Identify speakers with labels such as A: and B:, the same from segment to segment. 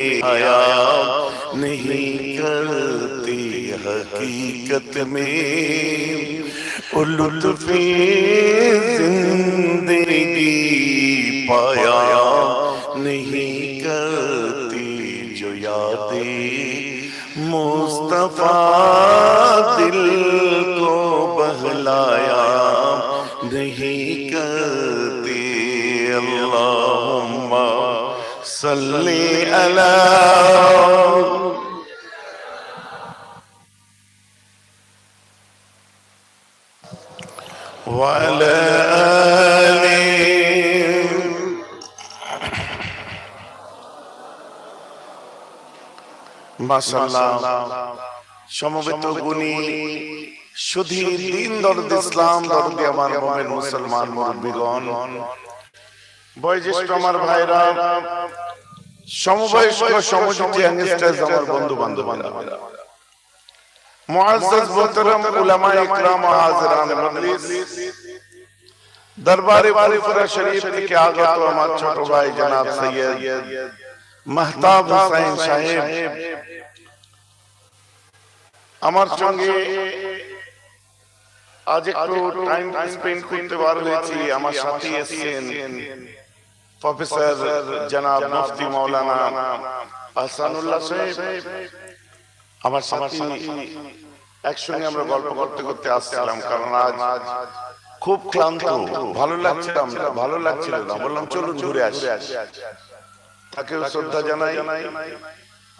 A: आया नहीं करती हकीकत में। लुत्फे ज़िंदगी पाया नहीं करती जो यादें मुस्तफ़ा صلي على وعلى آل ما شاء সমবেত গুণী সুধী দিন দরদ ইসলাম দরদে আমার মুসলমান মুরব্বীগণ, বয়োজ্যেষ্ঠ আমার ভাইরা সমবয়স্ক সমযোজী ইয়াংস্টার্স আমার বন্ধু বান্ধবীরা। মুআজ্জাজ মুহতারাম উলামা ইকরাম হাজিরান মজলিস। দরবারে ফুরফুরা শরীফ থেকে আগত আমার ছোট ভাই জনাব সৈয়দ মাহতাব হোসেন সাহেব। আমার সঙ্গে আজ একটু টাইম স্পেন্ড করতে হয়েছি আমার সাথে এসেছেন। প্রফেসর জনাব মুফতি মাওলানা আহসানুল্লাহ সাহেব আমার সাথে একসঙ্গে আমরা গল্প করতে করতে আসছিলাম, কারণ আজ খুব ক্লান্ত, ভালো লাগছিল আমরা, ভালো লাগছিল না। বললাম, চলুন ঘুরে আসি। তাকেও শ্রদ্ধা জানাই।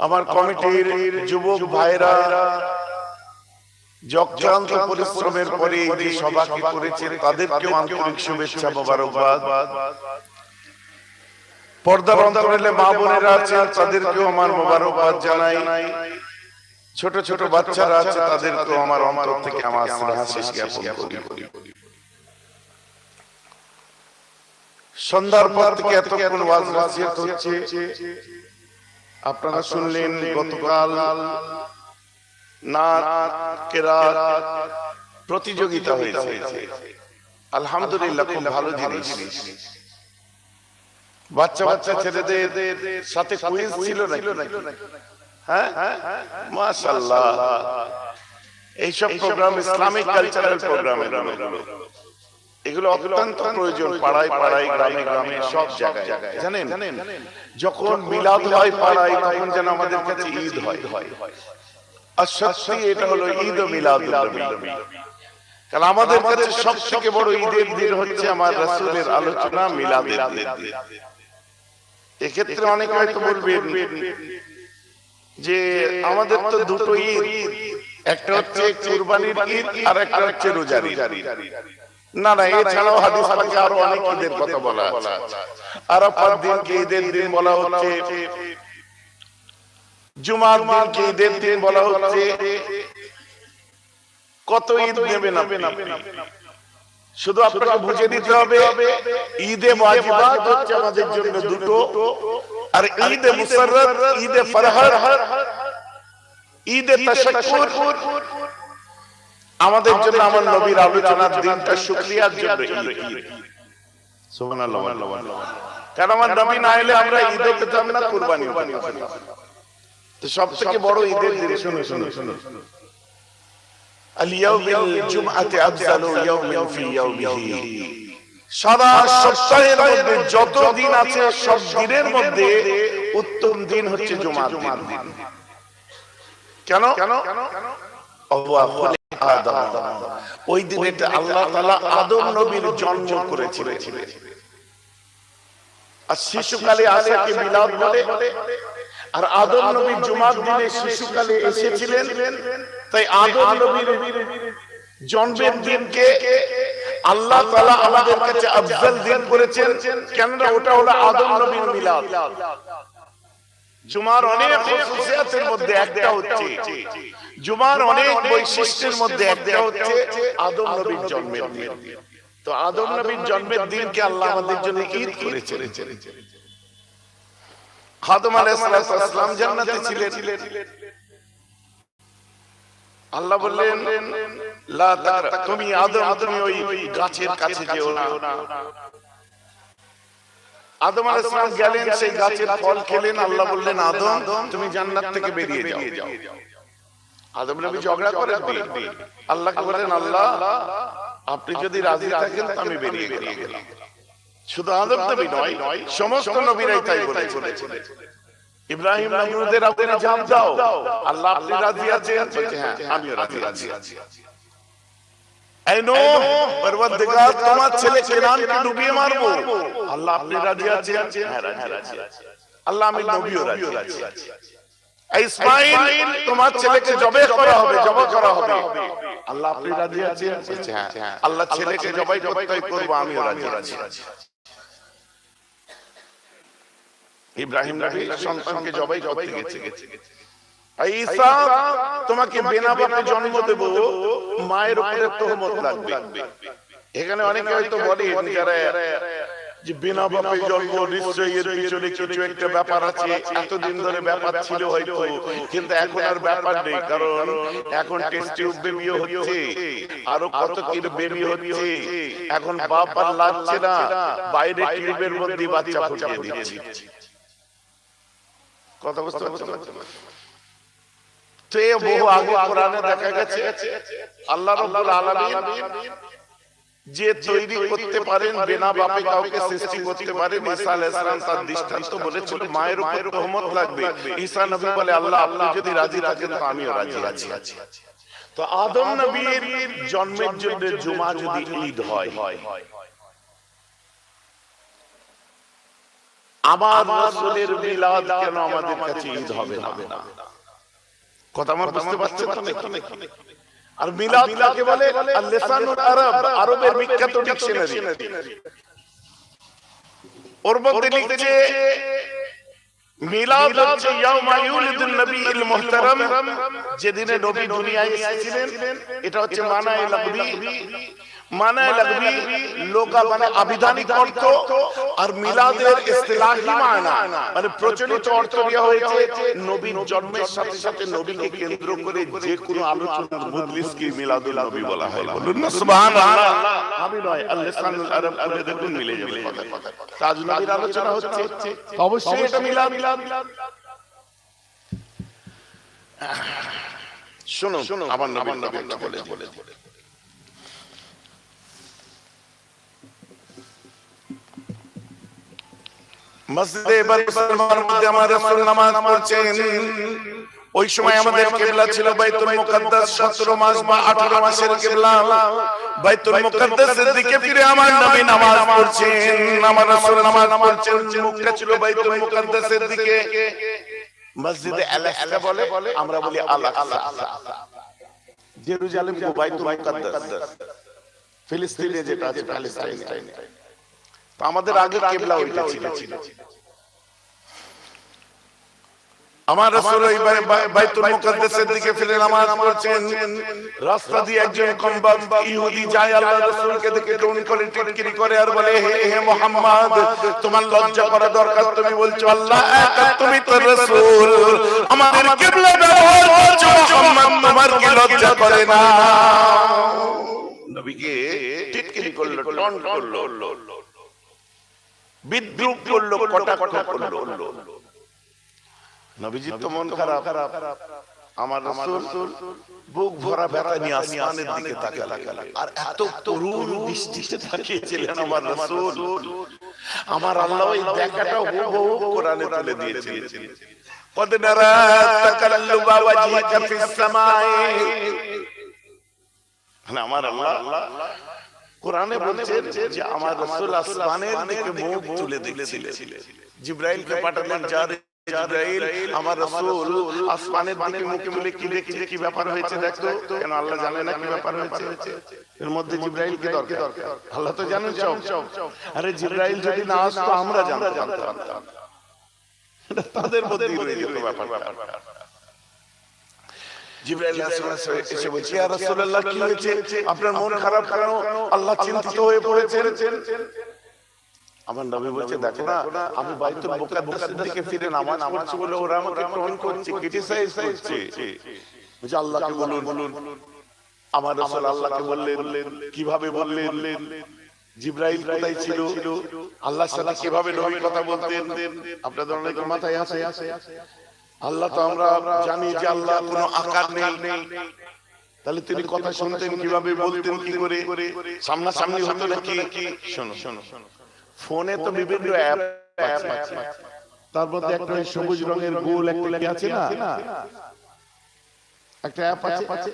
A: আমার কমিটির যুবক ভাইরা যক্রান্ত পরিশ্রমের পরে যে সভাকে করেছেন তাদেরকেও আন্তরিক শুভেচ্ছা, মোবারকবাদ। পর্দার অন্তরালে মা বোনেরা আছেন তাদেরকেও আমার মোবারকবাদ জানাই। ছোট ছোট বাচ্চারা আছে তাদেরকেও আমার অন্তর থেকে আমার শেষ জ্ঞাপন করি। সন্ধ্যার পর থেকে এতক্ষণ ওয়াজ নাসিহত হচ্ছে। আপনারা শুনলেন গতকাল নাচ কেরাত প্রতিযোগিতা হয়েছে। আলহামদুলিল্লাহ খুব ভালো জিনিস। বাচ্চা বাচ্চা ছেলেদের সাথে কুইজ ছিল নাকি? হ্যাঁ? মাশাআল্লাহ। এইসব প্রোগ্রাম ইসলামিক কালচারাল প্রোগ্রাম এগুলো অত্যন্ত প্রয়োজন পাড়ায় পাড়ায় গ্রামে গ্রামে সব জায়গায়। জানেন? যখন মিলাদ হয় পাড়ায় তখন যেন আমাদের কাছে ঈদ হয়। আর সত্যি এটা হলো ঈদ ও মিলাদ কারণ আমাদের কাছে সব থেকে বড় ঈদের দিন হচ্ছে আমার রাসূলের আলোচনা মিলাদের দিন। এক্ষেত্রে অনেকে হয়তো বলবেন যে আমাদের তো দুটো ঈদ। একটা হচ্ছে কুরবানির ঈদ আর একটা হচ্ছে রোজার ঈদ। না না এছাড়াও হাদিস পাকে আরও অনেক ঈদের কথা বলা আছে। আরাফার দিনকে ঈদের দিন বলা হচ্ছে জুমার দিনকে ঈদের দিন বলা হচ্ছে কত ঈদ নেবেন আপনি? শুধু আপনাকে বুঝে দিতে হবে ঈদে ওয়াজিবাত হচ্ছে আমাদের জন্য দুটো আর ঈদে মুসাররত ঈদে ফরহর ঈদে তাশাক্কুর। আমাদের জন্য আমার নবীর আলোচনার দিনটা শুকরিয়ার জন্য ঈদ। সুবহানাল্লাহ কারণ আমার নবী না এলে আমরা ঈদও পেতাম না কুরবানি তো সব থেকে বড় ঈদের দিন শুনো শুনো শুনো اليوم الجمعة أفضل يوم في يومه সারা সপ্তাহের মধ্যে যত দিন আছে সব দিনের মধ্যে উত্তম দিন হচ্ছে জুমার দিন কেন কেন ওই দিনে আল্লাহ তাআলা আদম নবীর জন্ম করেছিলেন আর শিশুকালে আসাকে মিলাদ বলে। আর আদম নবী জুমার দিনে শিশুকালে এসেছিলেন। তাই আদম নবীর জন্মের দিনকে আল্লাহ তাআলা আমাদের কাছে আফজল দিন করেছেন। কেননা ওটা হলো আদম নবীর মিলাদ। জুমার অনেক খুশুসিয়াতের মধ্যে একটা হচ্ছে। জুমার অনেক বৈশিষ্ট্যের মধ্যে একটা হচ্ছে আদম নবীর জন্মের দিন। তো আদম নবীর জন্মের দিনকে আল্লাহ আমাদের জন্য ঈদ খাদম আলাইহিসসালাম জান্নাতে ছিলেন। আল্লাহ বললেন লা তুমি আদম তুমি ওই গাছের কাছে যেও না। আদম আলাইহিস সালাম গেলেন সেই গাছের ফল খেলেন। আল্লাহ বললেন আদম তুমি জান্নাত থেকে বেরিয়ে যাও। আদম নবী ঝগড়া করেন আল্লাহকে বলেন আল্লাহ আপনি যদি রাজি থাকেন আমি বেরিয়ে গেলাম। শুধু আদম নবী নয় সমস্ত নবীরাই তাই বলেছেন ইব্রাহিম নমরুদের আপনি জান দাও। আল্লাহ আপনি রাজি আছেন? বলছে হ্যাঁ আমিও রাজি আছি। এই নো পরবর্তীকার তোমার ছেলে কেনানকে ডুবিয়ে মারবো। আল্লাহ আপনি রাজি আছেন? হ্যাঁ রাজি আছি আল্লাহ আমি নবীও রাজি আছি। ইসমাইল তোমার ছেলেকে করা হবে করা হবে। আল্লাহ আপনি রাজি আছেন? হ্যাঁ আল্লাহ ছেলেকে জবাই করতে করব আমিও রাজি আছি। ইব্রাহিম নবী সন্তানকে জবাই করতে গেছে। ঈসা তোমাকে বিনা বাপে জন্ম দেব মায়ের উপরে তহমত লাগবে। এখানে অনেকে হয়তো বলে যারা যে বিনা বাপে জন্ম, নিশ্চয়ই এর পিছনে কিছু একটা ব্যাপার আছে। এতদিন ধরে ব্যাপার ছিল হয়তো, কিন্তু এখন আর ব্যাপার নেই, কারণ এখন টেস্ট টিউব বেবিও হচ্ছে, আরও কত কি বেবি হচ্ছে। এখন বাপ আর লাগছে না বাইরে টিউবের মধ্যে বাচ্চা ফুটিয়ে দিচ্ছে। কথা বুঝতে পারছেন? তো বহু আগে কোরআনে দেখা গেছে, আল্লাহ রাব্বুল আলামিন যে তৈরি করতে পারেন, বিনা বাপে কাউকে সৃষ্টি করতে পারেন, ঈসা আলাইহিস সালাম তার দৃষ্টান্ত বলেছিল মায়ের উপর রহমত লাগবে। ঈসা নবী বলে, আল্লাহ, আপনি যদি রাজি থাকেন, তো আমিও রাজি আছি। তো আদম নবীর জন্মের জন্য জুমা যদি ঈদ হয় আমার রাসূলের মিলাদ কেন আমাদের কাছে ঈদ হবে না? কথা আমার বুঝতে পারছেন তো নাকি? আর মিলাদ কাকে বলে? আর লেসানুল আরব আরবের বিখ্যাত ডিকশনারি। ওর মধ্যে লিখছে মিলাদ হচ্ছে ইয়াউমা ইউলিদুন নবীল মুহতারাম যেদিনে নবী দুনিয়ায় এসেছিলেন এটা হচ্ছে মানায়ে লাগবি মানায় লাগবি লোকা মানে আবিধানিক অর্থ আর মিলাদের ইসতিলাহি মানা মানে প্রচলিত অর্থ দেওয়া হয়েছে নবীর জন্মের সাথে সাথে নবীকে কেন্দ্র করে যে কোনো আলোচনার মজলিসকে মিলাদুল নবী বলা হয় বলুন না সুবহানাল্লাহ আমি নয় আল লিসানুল আরব খুলে দেখুন মিলে যাবে কথা তাজ নবীর আলোচনা হচ্ছে অবশ্যই এটা মিলাদ শুনো শুনো আমার নবীর নবী বলে বলে বলে মসজিদে মুসলমানের মধ্যে আমার রাসূল নামাজ পড়ছেন। ওই সময় আমাদের কিবলা ছিল বাইতুল মুকাদ্দাস 17 মাস বা 18 মাসের কিবলা। বাইতুল মুকাদ্দাসের দিকে ফিরে আমার নবী নামাজ পড়ছেন আমার রাসূল নামাজ পড়ছেন মুখটা ছিল বাইতুল মুকাদ্দাসের দিকে। মসজিদে আল আকসা বলে আমরা বলি আল আকসা জেরুজালেম কো বাইতুল মুকাদ্দাস। ফিলিস্তিনে যেটা আছে প্যালেস্টাইনে তো আমাদের আগে কেবলা ওইটা ছিল। আমার রাসূল ওই বাইতুল মুকাদ্দাসের দিকে ফিরে নামাজ পড়ছেন। রাস্তা দিয়ে একজন কম্বা ইহুদি যায় আল্লাহর রাসূলকে দেখে টন করে টিটকিরি করে আর বলে হে হে মুহাম্মদ তোমার লজ্জা করা দরকার। তুমি বলছো আল্লাহ এক তুমি তো রাসূল। আমাদের কিবলা ব্যবহার করছ মুহাম্মদ তোমার কি লজ্জা করে না? নবীকে টিটকিরি করল টন করল। বিদ্রুপ করল কটাক্ষ করল। নবীজির তো মন খারাপ আমার রাসূল বুক ভরা ব্যথা নিয়ে আসমানের দিকে তাকালেন আর এত তরুণ দৃষ্টিতে তাকিয়েছিলেন আমার রাসূল আমার আল্লাহ ওই দেখাটা হুবহু কোরআনে তুলে দিয়েছিলেন قد نرى تقلب وجهك في السماء আমার আল্লাহ কোরআনে বলছেন যে আমার রাসূল আসমানের দিকে মুখ তুলে দেখছিলেন জিবরাইলকে পাঠালেন যার জিবরাইল আমার রাসূল আসমানের দিকে মুখ তুলে কি দেখছে কি ব্যাপার হয়েছে দেখতো? কেন আল্লাহ জানে না কি ব্যাপার হয়েছে? এর মধ্যে জিবরাইল কি দরকার? আল্লাহ তো জানেন সব। আরে জিবরাইল যদি না আসতো আমরা জানতে তাদের মধ্যেই রয়ে যেত ব্যাপার জিবরাইল এসে বলছে ইয়া রাসূলুল্লাহ কি হয়েছে? আপনার মন খারাপ কেন? আল্লাহ চিন্তিত হয়ে পড়েছেন। আমার নবী বলছে দেখো না আমি বাইতুল মুকাদ্দাসের দিকে ফিরে নামাজ পড়ছি বলে ওরা আমাকে টন করছে ক্রিটিসাইজ করছে। বলছে আল্লাহকে বলুন বলুন। আমার রাসূল আল্লাহকে বললেন কীভাবে বললেন? জিব্রাইল কোথায় ছিল? আল্লাহর সাথে কীভাবে নবী কথা বলতেন? আপনাদের অনেকের মাথায় আছে? আল্লাহ তো আমরা জানি যে আল্লাহ কোনো আকার নেই। তাহলে তিনি কথা শুনতেন কীভাবে বলতেন কি করে? সামনাসামনি হতো নাকি? শোনো শোনো। ফোনে তো বিভিন্ন অ্যাপ আছে।
B: তার মধ্যে একটা সবুজ রঙের গোল একটা আছে না? একটা অ্যাপ আছে।